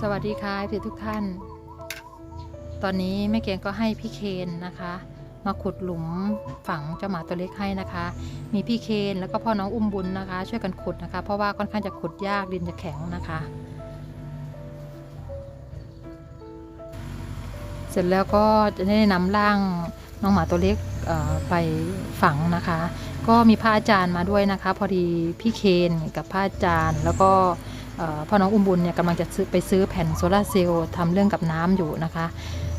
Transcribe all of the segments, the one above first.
สวัสดีค่ะพี่ทุกท่าน ตอนนี้แม่เกียงก็ให้พี่เคนนะคะ มาขุดหลุมฝังเจ้าหมาตัวเล็กให้นะคะ มีพี่เคนแล้วก็พ่อน้องอุ้มบุญนะคะ ช่วยกันขุดนะคะ เพราะว่าค่อนข้างจะขุดยากดินจะแข็งนะคะ เสร็จแล้วก็จะได้นำร่างน้องหมาตัวเล็กไปฝังนะคะ ก็มีพระอาจารย์มาด้วยนะคะ พอดีพี่เคนกับพระอาจารย์แล้วก็ พ่อน้องอุ้มบุญเนี่ยกำลังจะซื้อไปซื้อแผ่นโซลาเซลล์ทำเรื่องกับน้ำอยู่นะคะ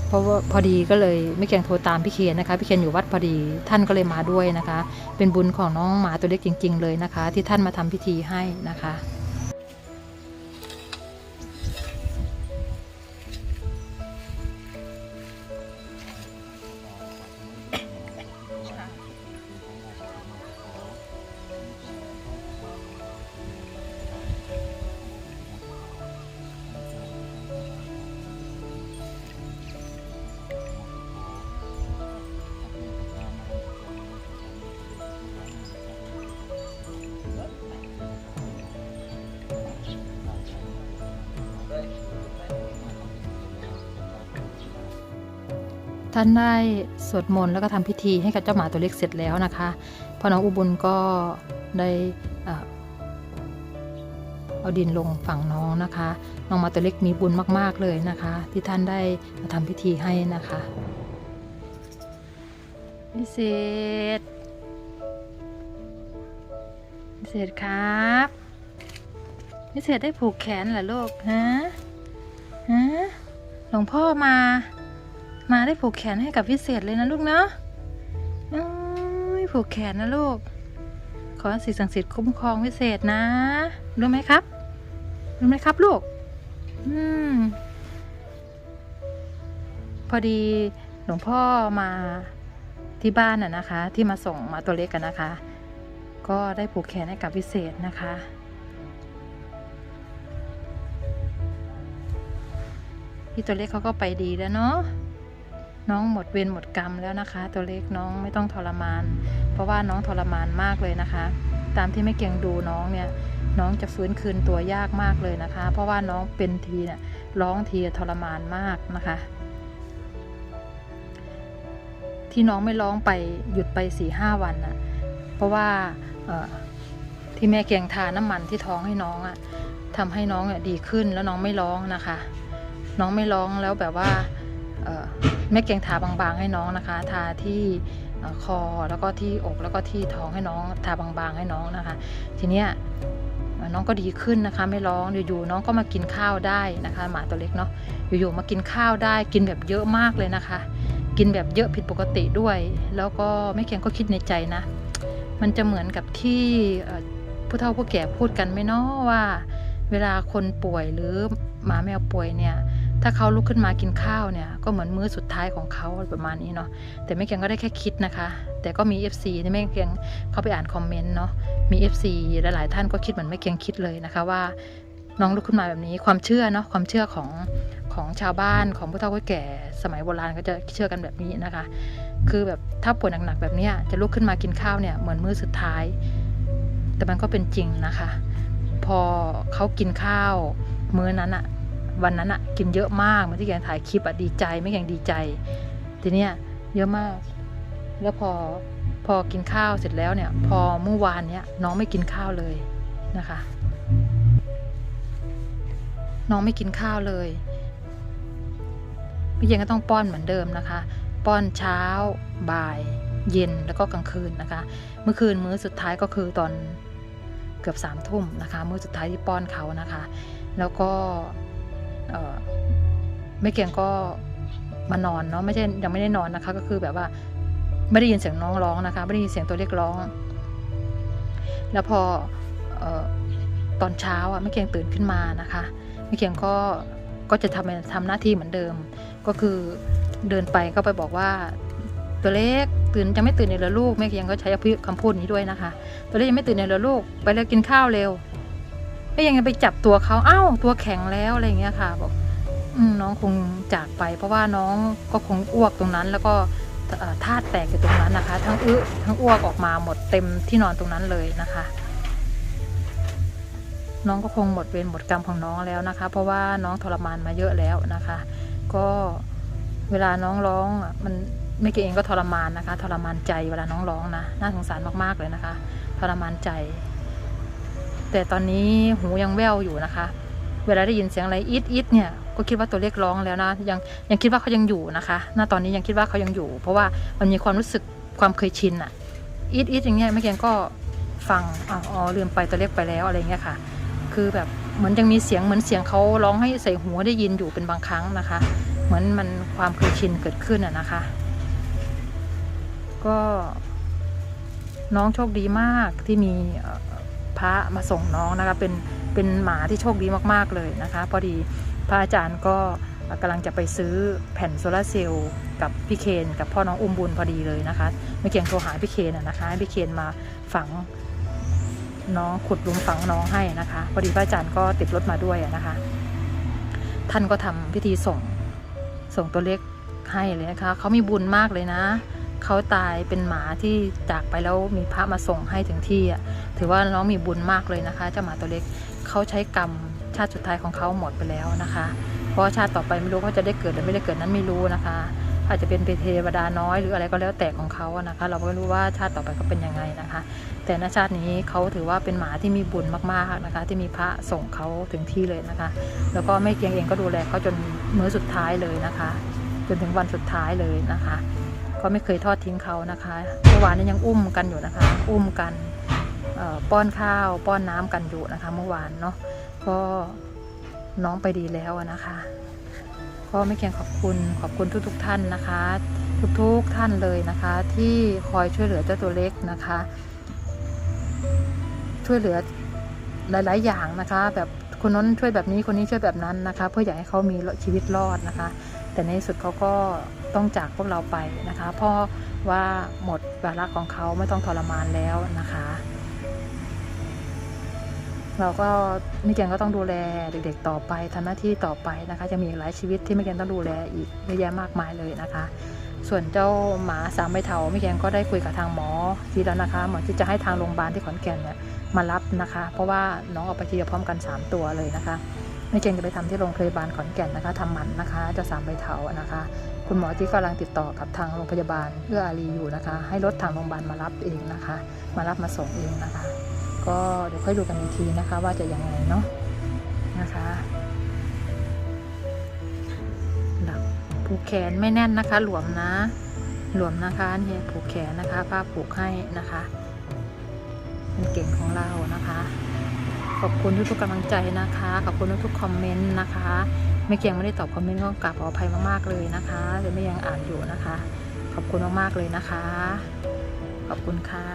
เพราะว่าพอดีก็เลยไม่เกียงโทรตามพี่เคนนะคะพี่เคนอยู่วัดพอดีท่านก็เลยมาด้วยนะคะ เป็นบุญของน้องหมาตัวเล็กจริง ๆ เลยนะคะ ที่ท่านมาทำพิธีให้นะคะ ท่านได้สวดมนต์แล้วก็ทำพิธีให้กับเจ้าหมาตัวเล็กเสร็จแล้วนะคะพอน้องอุบุญก็ได้เอาดินลงฝั่งน้องนะคะ น้องมาตัวเล็กมีบุญมาก ๆ เลยนะคะ ที่ท่านได้มาทำพิธีให้นะคะพิเศษพิเศษครับพิเศษได้ผูกแขนเหรอลูกฮะฮะหลวงพ่อมา มาได้ผูกแขนให้กับพิเศษเลยนะลูกเนาะเอ้ยผูกแขนนะลูก ขอสิ่งศักดิ์สิทธิ์คุ้มครองพิเศษนะ รู้ไหมครับ รู้ไหมครับลูก อืม พอดีหลวงพ่อมาที่บ้านน่ะนะคะ ที่มาส่งมาตัวเล็กกันนะคะ ก็ได้ผูกแขนให้กับพิเศษนะคะพี่ตัวเล็กเขาก็ไปดีแล้วเนาะ น้องหมดเวรหมดกรรมแล้วนะคะ ตัวเล็กน้องไม่ต้องทรมาน เพราะว่าน้องทรมานมากเลยนะคะ ตามที่แม่เกียงดูน้องเนี่ยน้องจะฟื้นคืนตัวยากมากเลยนะคะ เพราะว่าน้องเป็นทีเนี่ยร้องทีทรมานมากนะคะ ที่น้องไม่ร้องไปหยุดไปสี่ห้าวันน่ะเพราะว่าที่แม่เกียงทาน้ำมันที่ท้องให้น้องอะทำให้น้องเนี่ยดีขึ้นแล้วน้องไม่ร้องนะคะ น้องไม่ร้องแล้วแบบว่า แม่เกียงทาบางๆให้น้องนะคะ ทาที่คอแล้วก็ที่อกแล้วก็ที่ท้องให้น้อง ทาบางๆให้น้องนะคะ ทีเนี้ยน้องก็ดีขึ้นนะคะ ไม่ร้องอยู่ๆน้องก็มากินข้าวได้นะคะ หมาตัวเล็กเนาะอยู่ๆมากินข้าวได้กินแบบเยอะมากเลยนะคะ กินแบบเยอะผิดปกติด้วย แล้วก็แม่เกียงก็คิดในใจนะ มันจะเหมือนกับที่ผู้เฒ่าผู้แก่พูดกันไหมเนาะว่า เวลาคนป่วยหรือหมาแมวป่วยเนี่ย ถ้าเขาลุกขึ้นมากินข้าวเนี่ย ก็เหมือนมื้อสุดท้ายของเขาประมาณนี้เนาะ แต่แม่เกียงก็ได้แค่คิดนะคะ แต่ก็มี FC ที่แม่เกียงเข้าไปอ่านคอมเมนต์เนาะ มี FC หลายๆท่านก็คิดเหมือนแม่เกียงคิดเลยนะคะว่าน้องลุกขึ้นมาแบบนี้ความเชื่อเนาะความเชื่อของของชาวบ้านของผู้เฒ่าผู้แก่สมัยโบราณก็จะเชื่อกันแบบนี้นะคะ คือแบบถ้าป่วยหนักๆแบบนี้จะลุกขึ้นมากินข้าวเนี่ยเหมือนมื้อสุดท้าย แต่มันก็เป็นจริงนะคะ พอเขากินข้าวมื้อนั้นอะ วันนั้นอะกินเยอะมากเหมันที่แกถ่ายคลิปอะดีใจไม่แกงดีใจ ทีเนี้ยเยอะมาก แล้วพอพอกินข้าวเสร็จแล้วเนี่ย พอเมื่อวานเนี้ยน้องไม่กินข้าวเลยนะคะ น้องไม่กินข้าวเลยพี่เย็นก็ต้องป้อนเหมือนเดิมนะคะ ป้อนเช้าบ่ายเย็นแล้วก็กลางคืนนะคะ เมื่อคืนมื้อสุดท้ายก็คือตอนเกือบสามทุ่มนะคะ มื้อสุดท้ายที่ป้อนเขานะคะ แล้วก็ เอ่อแม่เกียงก็มานอนเนาะไม่ใช่ยังไม่ได้นอนนะคะ ก็คือแบบว่าไม่ได้ยินเสียงน้องร้องนะคะ ไม่ได้ยินเสียงตัวเล็กร้อง แล้วพออตอนเช้าอะแม่เกียงตื่นขึ้นมานะคะแม่เกียงก็ก็จะทำทำหน้าที่เหมือนเดิม ก็คือเดินไปก็ไปบอกว่าตัวเล็กตื่นยังไม่ตื่นเลยเหรอลูกแม่เกียงก็ใช้คำพูดนี้ด้วยนะคะ ตัวเล็กยังไม่ตื่นเลยเหรอลูก ไปแล้วกินข้าวเร็ว ไม่ยังไปจับตัวเขาเอ้าตัวแข็งแล้วอะไรเงี้ยค่ะบอกน้องคงจากไป เพราะว่าน้องก็คงอ้วกตรงนั้น แล้วก็ธาตุแตกอยู่ตรงนั้นนะคะ ทั้งอึทั้งอ้วกออกมาหมดเต็มที่นอนตรงนั้นเลยนะคะ น้องก็คงหมดเวรหมดกรรมของน้องแล้วนะคะ เพราะว่าน้องทรมานมาเยอะแล้วนะคะ ก็เวลาน้องร้องมันไม่เก่งก็ทรมานนะคะ ทรมานใจเวลาน้องร้องนะน่าสงสารมากๆเลยนะคะ ทรมานใจ แต่ตอนนี้หูยังแว่วอยู่นะคะ เวลาได้ยินเสียงอะไรอีดอีดเนี่ยก็คิดว่าตัวเลขร้องแล้วนะยังยังคิดว่าเขายังอยู่นะคะณตอนนี้ยังคิดว่าเขายังอยู่ เพราะว่ามันมีความรู้สึกความเคยชินอะอีดอีดอย่างเงี้ยเมื่อกี้ก็ฟังอ๋ออลืมไปตัวเลขไปแล้วอะไรเงี้ยค่ะ คือแบบเหมือนยังมีเสียงเหมือนเสียงเขาร้องให้ใส่หูได้ยินอยู่เป็นบางครั้งนะคะ เหมือนมันความเคยชินเกิดขึ้นอะนะคะ ก็น้องโชคดีมากที่มี พระมาส่งน้องนะคะ เป็นเป็นหมาที่โชคดีมากๆเลยนะคะ พอดีพระอาจารย์ก็กำลังจะไปซื้อแผ่นโซลาร์เซลล์กับพี่เคนกับพ่อน้องอุ้มบุญพอดีเลยนะคะไม่เกี่ยงโทรหาพี่เคนอะนะคะให้พี่เคนมาฝังน้องขุดหลุมฝังน้องให้นะคะ พอดีพระอาจารย์ก็ติดรถมาด้วยนะคะ ท่านก็ทำพิธีส่งส่งตัวเลขให้เลยนะคะเขามีบุญมากเลยนะ เขาตายเป็นหมาที่จากไปแล้วมีพระมาส่งให้ถึงที่อะถือว่าน้องมีบุญมากเลยนะคะเจ้าหมาตัวเล็กเขาใช้กรรมชาติสุดท้ายของเขาหมดไปแล้วนะคะ เพราะชาติต่อไปไม่รู้เขาจะได้เกิดหรือไม่ได้เกิดนั้นไม่รู้นะคะ อาจจะเป็นเทวดาน้อยหรืออะไรก็แล้วแต่ของเขาอะนะคะ เราก็ไม่รู้ว่าชาติต่อไปเขาเป็นยังไงนะคะ แต่นชาตินี้เขาถือว่าเป็นหมาที่มีบุญมากๆนะคะ ที่มีพระส่งเขาถึงที่เลยนะคะ แล้วก็แม่เกียงเองก็ดูแลเขาจนมื้อสุดท้ายเลยนะคะ จนถึงวันสุดท้ายเลยนะคะ ก็ไม่เคยทอดทิ้งเขานะคะเมื่อวานนี้ยังอุ้มกันอยู่นะคะ อุ้มกันป้อนข้าวป้อนน้ำกันอยู่นะคะ เมื่อวานเนาะก็น้องไปดีแล้วนะคะ ก็ไม่เคียงขอบคุณขอบคุณทุกๆทท่านนะคะ ทุกๆท่านเลยนะคะ ที่คอยช่วยเหลือเจ้าตัวเล็กนะคะ ช่วยเหลือหลาย ๆ อย่างนะคะ แบบคนนั้นช่วยแบบนี้คนนี้ช่วยแบบนั้นนะคะ เพื่ออยากให้เขามีชีวิตรอดนะคะ แต่ในสุดเขาก็ต้องจากพวกเราไปนะคะเพราะว่าหมดวาระของเขาไม่ต้องทรมานแล้วนะคะ เราก็มิเกนก็ต้องดูแลเด็กๆต่อไปทำหน้าที่ต่อไปนะคะจะมีหลายชีวิตที่มิเกนต้องดูแลอีกเยอะแยะมากมายเลยนะคะ ส่วนเจ้าหมาสามใบเถามิเกนก็ได้คุยกับทางหมอทีแล้วนะคะหมอที่จะให้ทางโรงพยาบาลที่ขอนแก่นเนี่ยมารับนะคะ เพราะว่าน้องเอาไปทีเดียวพร้อมกัน 3 ตัวเลยนะคะ มิเกนจะไปทำที่โรงพยาบาลขอนแก่นนะคะทำหมันนะคะจ้าสามใบเถานะคะ คุณหมอที่กำลังติดต่อกับทางโรงพยาบาลเอื้ออารีอยู่นะคะ ให้รถทางโรงพยาบาลมารับเองนะคะ มารับมาส่งเองนะคะ ก็เดี๋ยวค่อยดูกันอีกทีนะคะ ว่าจะยังไงเนาะนะคะหลับผูกแขนไม่แน่นนะคะ หลวมนะ หลวมนะคะนี่ผูกแขนนะคะ ผ้าผูกให้นะคะเป็นเก่งของเรานะคะ ขอบคุณทุกๆกำลังใจนะคะ ขอบคุณทุกๆคอมเมนต์นะคะไม่เกียงไม่ได้ตอบคอมเมนต์ก็กราบขออภัยมากๆเลยนะคะเดี๋ยวไม่ยังอ่านอยู่นะคะ ขอบคุณมากๆเลยนะคะ ขอบคุณค่ะ